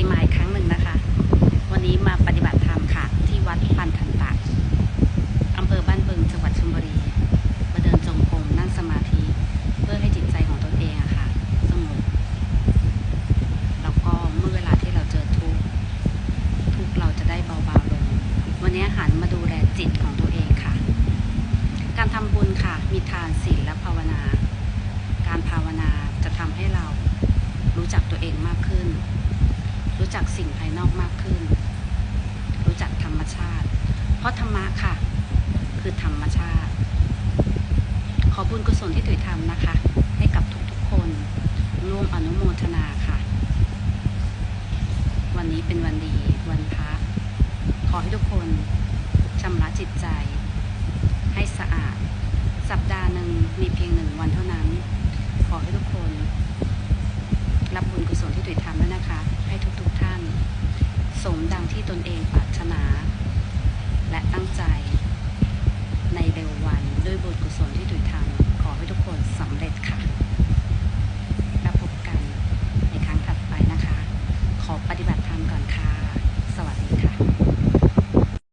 สีมาอีกครั้งหนึ่งนะคะ วันนี้มาปฏิบัติธรรมค่ะ ที่วัดปันทันตะอำเภอบ้านบึงจังหวัดชลบุรี มาเดินจงกรมนั่งสมาธิ เพื่อให้จิตใจของตนเองอะค่ะสงบแล้วก็เมื่อเวลาที่เราเจอทุกข์ทุกข์เราจะได้เบาๆลง วันนี้หันมาดูแลจิตของตัวเองค่ะ การทำบุญค่ะ มีทานศีลและภาวนา การภาวนาจะทำให้เรารู้จักตัวเองมากขึ้น รู้จักสิ่งภายนอกมากขึ้น รู้จักธรรมชาติ เพราะธรรมะค่ะ คือธรรมชาติ ขอบุญกุศลที่ถุยทำนะคะ ให้กับทุกๆคนร่วมอนุโมทนาค่ะ วันนี้เป็นวันดีวันพระขอให้ทุกคนชำระจิตใจ ให้สะอาด สัปดาห์หนึ่งมีเพียงหนึ่งวันเท่านั้น มดังที่ตนเองปรารถนา และตั้งใจ ในเร็ววันด้วยบุญกุศลที่ถุยทำขอให้ทุกคนสำเร็จค่ะแล้วพบกันในครั้งถัดไปนะคะ ขอปฏิบัติธรรมก่อนค่ะ สวัสดีค่ะ